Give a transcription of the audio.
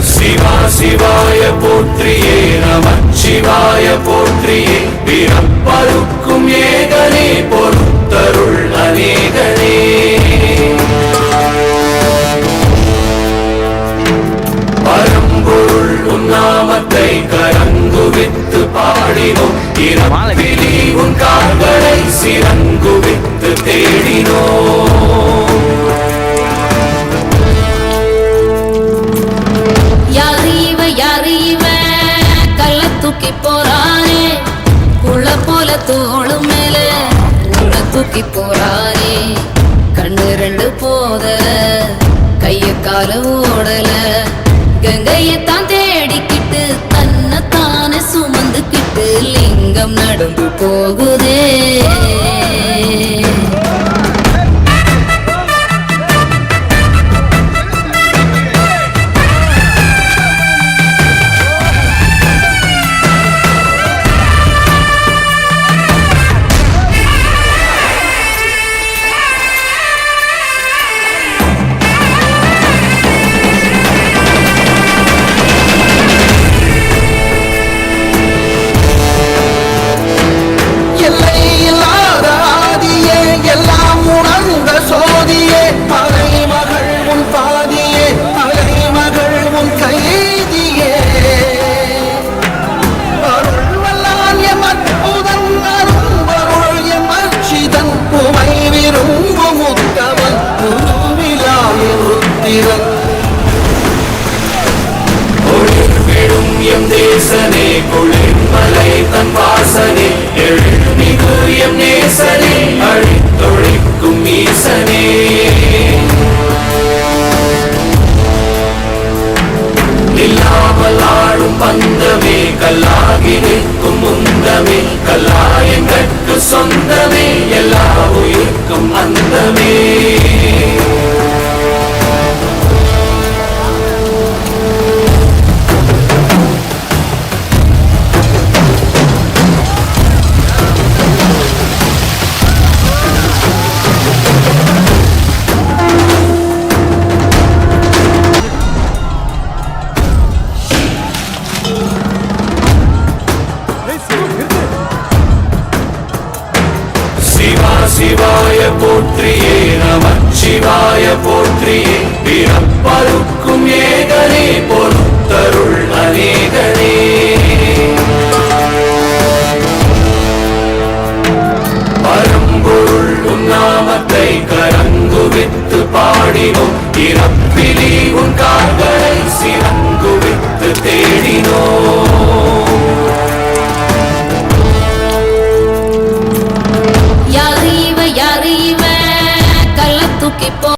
சிவா சிவாய போற்றியே நமச்சிவாய போற்றியே. பிறப்பருக்கும் ஏகனே பொறுத்தருள் அநேகனே. பரம்பொருள் உன்னாமத்தை கரங்குவித்து பாடினோம். இறப்பிலி உன் கால்களை தூக்கி போறானே. புள்ள போல தோளும் மேல உள்ள தூக்கி போறானே. கண்ணு ரெண்டு போதல கைய கால ஓடல. கங்கையத்தான் தேடிக்கிட்டு தன்னைத்தானே சுமந்துக்கிட்டு லிங்கம் நடந்து போகுதே. பந்தமே கல்லாகி நிற்கும் முந்தமே சிவாய போற்றியே நமச்சிவாய போற்றியே பிறப்பருக்கும் ஏகனே பொறுத்தருள் அநேகனே. பரம்பொருள் உன்னாமத்தை கரங்குவித்து பாடினோம். இறப்பிலி உன் கால்களை que por